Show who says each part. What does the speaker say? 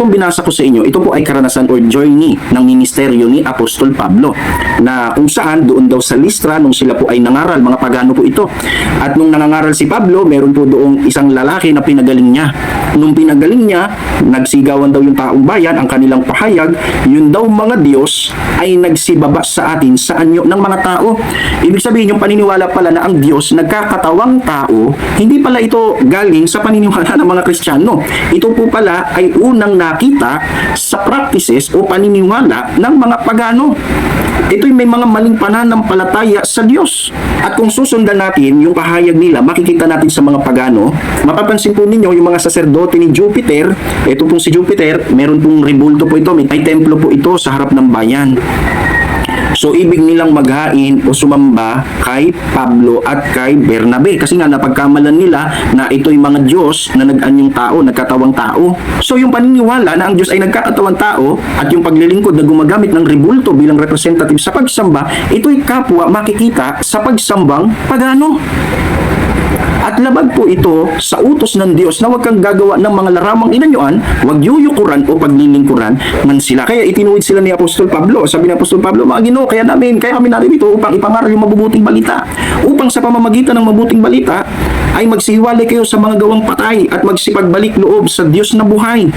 Speaker 1: pong binasa ko sa inyo, ito po ay karanasan or journey ng ministeryo ni Apostol Pablo na kung saan doon daw sa Listra nung sila po ay nangaral, mga pagano po ito. At nung nangangaral si Pablo, meron po doong isang lalaki na pinagaling niya. Nung pinagaling niya, nagsigawan daw yung taong bayan, ang kanilang pahayag, yun daw mga Diyos ay nagsibaba sa atin sa anyo ng mga tao. Ibig sabihin, yung paniniwala pala na ang Diyos nagkakatawang tao, hindi pala ito galing sa paniniwala ng mga Kristiyano. Ito po pala ay unang nakita sa practices o paniniwala ng mga pagano. Ito'y may mga maling pananampalataya sa Diyos. At kung susundan natin yung pahayag nila, makikita natin sa mga pagano, mapapansin po ninyo yung mga saserdote ni Jupiter, ito pong si Jupiter, meron pong rebulto po ito, may templo po ito sa harap ng bayan. So, ibig nilang maghain o sumamba kay Pablo at kay Bernabe. Kasi nga, napagkamalan nila na ito'y mga Diyos na nag-anyong tao, nagkatawang tao. So, yung paniniwala na ang Diyos ay nagkakatawang tao at yung paglilingkod na gumagamit ng rebulto bilang representative sa pagsamba, ito'y kapwa makikita sa pagsambang pagano. At labag po ito sa utos ng Diyos na huwag kang gagawa ng mga laramang inanyuan, huwag yuyukuran o paglilingkuran man sila. Kaya itinuwid sila ni Apostol Pablo. Sabi ni Apostol Pablo, mga ginoo, kaya namin, kaya kami narito upang ipangaral yung mabubuting balita. Upang sa pamamagitan ng mabuting balita, ay magsihiwalay kayo sa mga gawang patay at magsipagbalik loob sa Diyos na buhay.